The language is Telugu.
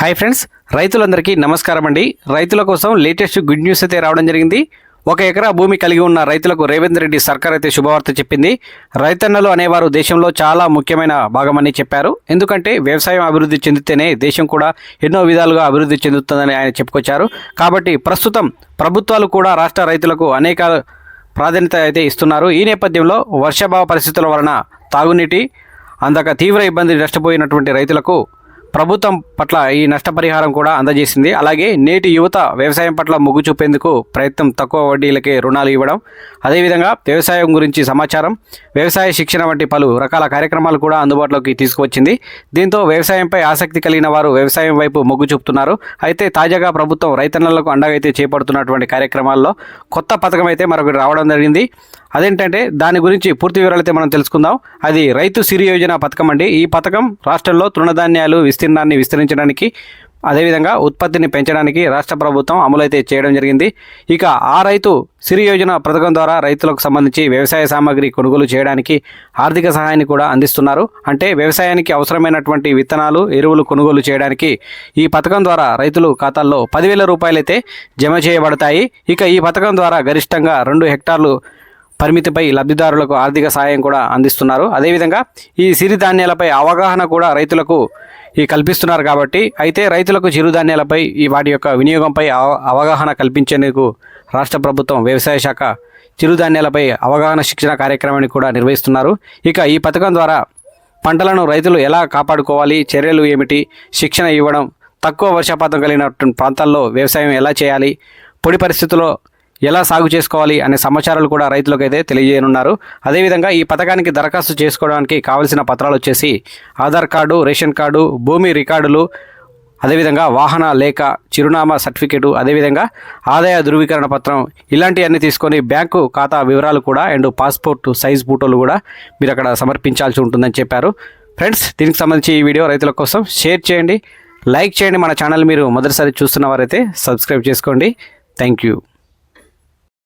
హాయ్ ఫ్రెండ్స్ రైతులందరికీ నమస్కారం అండి. రైతుల కోసం లేటెస్ట్ గుడ్ న్యూస్ అయితే రావడం జరిగింది. ఒక ఎకరా భూమి కలిగి ఉన్న రైతులకు రేవంత్ రెడ్డి సర్కార్ అయితే శుభవార్త చెప్పింది. రైతన్నలు అనేవారు దేశంలో చాలా ముఖ్యమైన భాగమని చెప్పారు. ఎందుకంటే వ్యవసాయం అభివృద్ధి చెందితేనే దేశం కూడా ఎన్నో విధాలుగా అభివృద్ధి చెందుతుందని ఆయన చెప్పుకొచ్చారు. కాబట్టి ప్రస్తుతం ప్రభుత్వాలు కూడా రాష్ట్ర రైతులకు అనేక ప్రాధాన్యత అయితే ఇస్తున్నారు. ఈ నేపథ్యంలో వర్షాభావ పరిస్థితుల వలన తాగునీటి అందక తీవ్ర ఇబ్బంది నష్టపోయినటువంటి రైతులకు ప్రభుత్వం పట్ల ఈ నష్టపరిహారం కూడా అందజేసింది. అలాగే నేటి యువత వ్యవసాయం పట్ల మొగ్గు చూపేందుకు ప్రయత్నం తక్కువ వడ్డీలకే రుణాలు ఇవ్వడం అదేవిధంగా వ్యవసాయం గురించి సమాచారం వ్యవసాయ శిక్షణ వంటి పలు రకాల కార్యక్రమాలు కూడా అందుబాటులోకి తీసుకువచ్చింది. దీంతో వ్యవసాయంపై ఆసక్తి కలిగిన వారు వ్యవసాయం వైపు మొగ్గు చూపుతున్నారు. అయితే తాజాగా ప్రభుత్వం రైతన్నలకు అండగా అయితే చేపడుతున్నటువంటి కార్యక్రమాల్లో కొత్త పథకం అయితే మరొకటి రావడం జరిగింది. అదేంటంటే దాని గురించి పూర్తి వివరాలు అయితే మనం తెలుసుకుందాం. అది రైతు సిరి యోజన పథకం అండి. ఈ పథకం రాష్ట్రంలో తృణధాన్యాలు విస్తీర్ణాన్ని విస్తరించడానికి అదేవిధంగా ఉత్పత్తిని పెంచడానికి రాష్ట్ర ప్రభుత్వం అమలైతే చేయడం జరిగింది. ఇక ఆ రైతు సిరి యోజన పథకం ద్వారా రైతులకు సంబంధించి వ్యవసాయ సామాగ్రి కొనుగోలు చేయడానికి ఆర్థిక సహాయాన్ని కూడా అందిస్తున్నారు. అంటే వ్యవసాయానికి అవసరమైనటువంటి విత్తనాలు ఎరువులు కొనుగోలు చేయడానికి ఈ పథకం ద్వారా రైతులు ఖాతాల్లో పదివేల రూపాయలైతే జమ చేయబడతాయి. ఇక ఈ పథకం ద్వారా గరిష్టంగా రెండు హెక్టార్లు పరిమితిపై లబ్ధిదారులకు ఆర్థిక సహాయం కూడా అందిస్తున్నారు. అదేవిధంగా ఈ సిరిధాన్యాలపై అవగాహన కూడా రైతులకు ఈ కల్పిస్తున్నారు కాబట్టి అయితే రైతులకు చిరుధాన్యాలపై ఈ వాటి యొక్క వినియోగంపై అవ- అవగాహన కల్పించేందుకు రాష్ట్ర ప్రభుత్వం వ్యవసాయ శాఖ చిరుధాన్యాలపై అవగాహన శిక్షణ కార్యక్రమాన్ని కూడా నిర్వహిస్తున్నారు. ఇక ఈ పథకం ద్వారా పంటలను రైతులు ఎలా కాపాడుకోవాలి? చర్యలు ఏమిటి? శిక్షణ ఇవ్వడం తక్కువ వర్షపాతం కలిగినటువంటి ప్రాంతాల్లో వ్యవసాయం ఎలా చేయాలి? పొడి పరిస్థితుల్లో ఎలా సాగు చేసుకోవాలి అనే సమాచారాలు కూడా రైతులకు అయితే తెలియజేయనున్నారు. అదేవిధంగా ఈ పథకానికి దరఖాస్తు చేసుకోవడానికి కావలసిన పత్రాలు వచ్చేసి ఆధార్ కార్డు రేషన్ కార్డు భూమి రికార్డులు అదేవిధంగా వాహన లేఖ చిరునామా సర్టిఫికేటు అదేవిధంగా ఆదాయ ధృవీకరణ పత్రం ఇలాంటివన్నీ తీసుకొని బ్యాంకు ఖాతా వివరాలు కూడా అండ్ పాస్పోర్ట్ సైజ్ ఫోటోలు కూడా మీరు అక్కడ సమర్పించాల్సి ఉంటుందని చెప్పారు. ఫ్రెండ్స్ దీనికి సంబంధించి ఈ వీడియో రైతుల కోసం షేర్ చేయండి. లైక్ చేయండి. మన ఛానల్ మీరు మొదటిసారి చూస్తున్న వారైతే సబ్స్క్రైబ్ చేసుకోండి. Thank you.